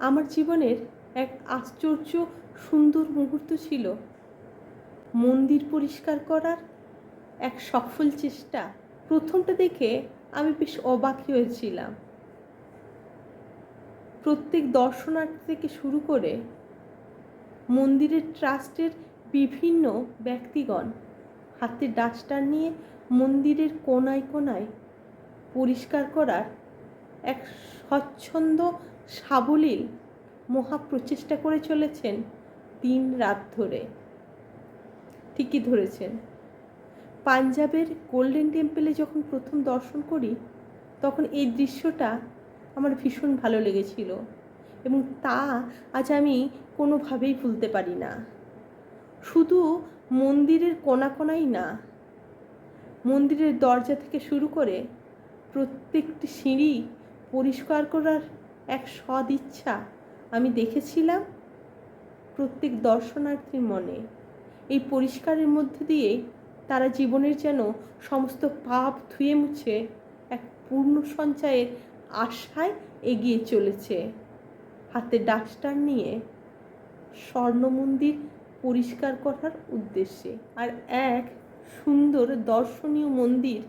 আমার জীবনের এক আশ্চর্য সুন্দর মুহূর্ত ছিল। মন্দির পরিষ্কার করার এক সফল চেষ্টা। প্রথমটা দেখে আমি বেশ অবাক হয়েছিলাম। প্রত্যেক দর্শনার্থী থেকে শুরু করে মন্দিরের ট্রাস্টের বিভিন্ন ব্যক্তিগণ হাতে ডাস্টার নিয়ে মন্দিরের কোনায় কোনায় পরিষ্কার করার এক স্বচ্ছন্দ সাবলীল মহাপ্রচেষ্টা করে চলেছেন দিন রাত ধরে। ঠিকই ধরেছেন। পাঞ্জাবের গোল্ডেন টেম্পলে যখন প্রথম দর্শন করি, তখন এই দৃশ্যটা আমার ভীষণ ভালো লেগেছিল এবং তা আজ আমি কোনোভাবেই ভুলতে পারি না। শুধু মন্দিরের কোনা কোনাই না, মন্দিরের দরজা থেকে শুরু করে প্রত্যেকটি সিঁড়ি পরিষ্কার করার এক সদ ইচ্ছা আমি দেখেছিলাম প্রত্যেক দর্শনার্থীর মনে। এই পরিষ্কারের মধ্যে দিয়ে তারা জীবনের যেন সমস্ত পাপ ধুয়ে মুছে এক পূর্ণ সঞ্চয়ের আশায় এগিয়ে চলেছে। হাতে ডাস্টার নিয়ে স্বর্ণ মন্দির পরিষ্কার করার উদ্দেশ্যে। আর এক সুন্দর দর্শনীয় মন্দির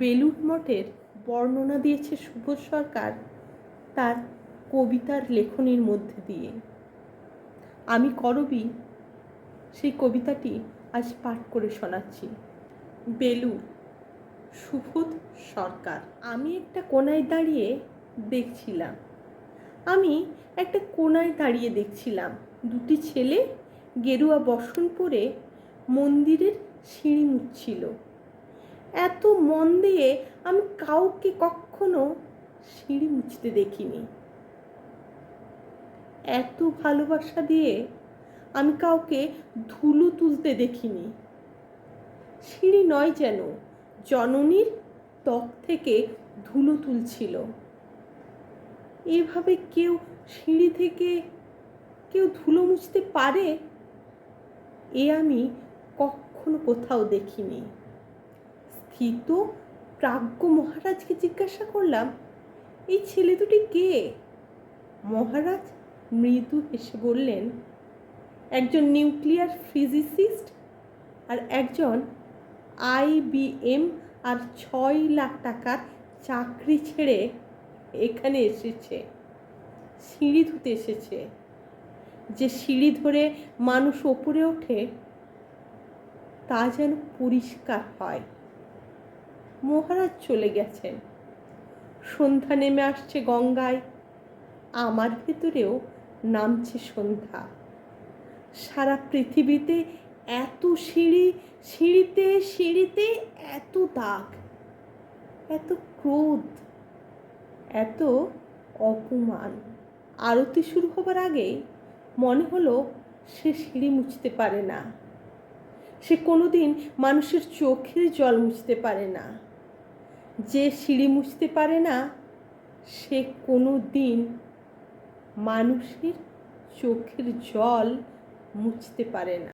বেলুড় মঠের বর্ণনা দিয়েছে সুবোধ সরকার। তার কবিতার লেখনীর মধ্যে দিয়ে। আমি করবি? সেই কবিতাটি আজ পাঠ করে শোনাচ্ছি। বেলুড় সুবোধ সরকার। আমি একটা কোনায় দাঁড়িয়ে দেখছিলাম। আমি একটা কোনায় দাঁড়িয়ে দেখছিলাম। দুটি ছেলে গেরুয়া বসন পরে মন্দিরের সিঁড়ি মুছছিল এত মন দিয়ে আমি কাউকে কখনো সিঁড়ি মুছতে দেখিনি। এত ভালোবাসা দিয়ে আমি কাউকে ধুলো তুলতে দেখিনি। সিঁড়ি নয় যেন, জননীর ত্বক থেকে ধুলো তুলছিল। এভাবে কেউ সিঁড়ি থেকে কেউ ধুলো মুছতে পারে? এ আমি কখনো কোথাও দেখিনি। স্থিত প্রাজ্ঞ মহারাজকে জিজ্ঞাসা করলাম এই ছেলে দুটি কে? মহারাজ মৃদু হেসে বললেন, একজন নিউক্লিয়ার ফিজিসিস্ট আর একজন আইবিএম আর ছয় লাখ টাকার চাকরি ছেড়ে এখানে এসেছে, সিঁড়ি ধুতে এসেছে। যে সিঁড়ি ধরে মানুষ ওপরে ওঠে, তা যেন পরিষ্কার হয়। মহারাজ চলে গেছেন। সন্ধ্যা নেমে আসছে গঙ্গায়। আমার ভেতরেও নামছে সন্ধ্যা। সারা পৃথিবীতে এত সিঁড়ি, সিঁড়িতে সিঁড়িতে এত দাগ, এত ক্রোধ, এত অপমান। আরতি শুরু হবার আগে মনে হলো সে সিঁড়ি মুছতে পারে না। সে কোনোদিন মানুষের চোখের জল মুছতে পারে না। যে সিঁড়ি মুছতে পারে না সে কোনো দিন মানুষের চোখের জল মুছতে পারে না।